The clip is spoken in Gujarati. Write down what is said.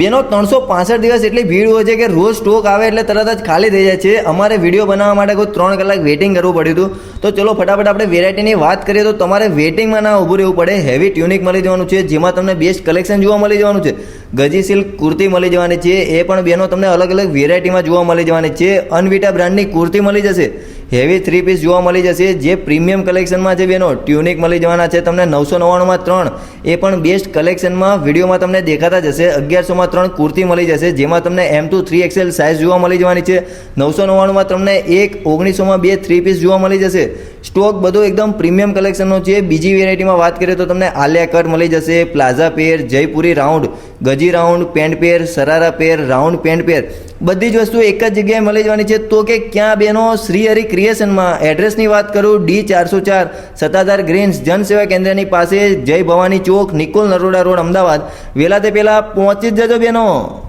બેનો ત્રણસો પાસઠ દિવસ એટલી ભીડ હોય છે કે રોજ સ્ટોક આવે એટલે તરત જ ખાલી થઈ જાય છે. અમારે વીડિયો બનાવવા માટે કોઈ ત્રણ કલાક વેઇટિંગ કરવું પડ્યું હતું. તો ચલો ફટાફટ આપણે વેરાયટીની વાત કરીએ તો તમારે વેઇટિંગમાં ના ઊભું રહેવું પડે. હેવી ટ્યુનિક મળી જવાનું છે, જેમાં તમને બેસ્ટ કલેક્શન જોવા મળી જવાનું છે. ગજી સિલ્ક કુર્તી મળી જવાની છે. એ પણ બેનો તમને અલગ અલગ વેરાયટીમાં જોવા મળી જવાની છે. અનવિટા બ્રાન્ડની કુર્તી મળી જશે. હેવી થ્રી પીસ જોવા મળી જશે. જે પ્રીમિયમ કલેક્શનમાં છે બેનો ટ્યુનિક મળી જવાના છે તમને નવસો નવ્વાણુંમાં ત્રણ. એ પણ બેસ્ટ કલેક્શનમાં વિડીયોમાં તમને દેખાતા જશે. અગિયારસોમાં ત્રણ કુર્તી મળી જશે, જેમાં તમને M to three XL size જોવા મળી જવાની છે. નવસો નવ્વાણુંમાં તમને એક, ઓગણીસોમાં બે થ્રી પીસ જોવા મળી જશે. સ્ટોક બધો એકદમ પ્રીમિયમ કલેક્શનનો છે. બીજી વેરાયટીમાં વાત કરીએ તો તમને આલિયા કટ મળી જશે, palazzo pair, Jaipuri round, ગજી round, pant pair, sharara pair, round pant pair. બધી જ વસ્તુ એક જ જગ્યાએ મળી જવાની છે. તો કે ક્યાં બેનો શ્રી હરિ ક્રિએશનમાં? એડ્રેસની વાત કરું, ડી ચારસો ચાર, સત્તાધાર ગ્રીન્સ, જનસેવા કેન્દ્રની પાસે, જય ભવાની ચોક, નિકોલ નરોડા રોડ, અમદાવાદ. વહેલા તે પહેલાં પહોંચી જ જજો બેનો.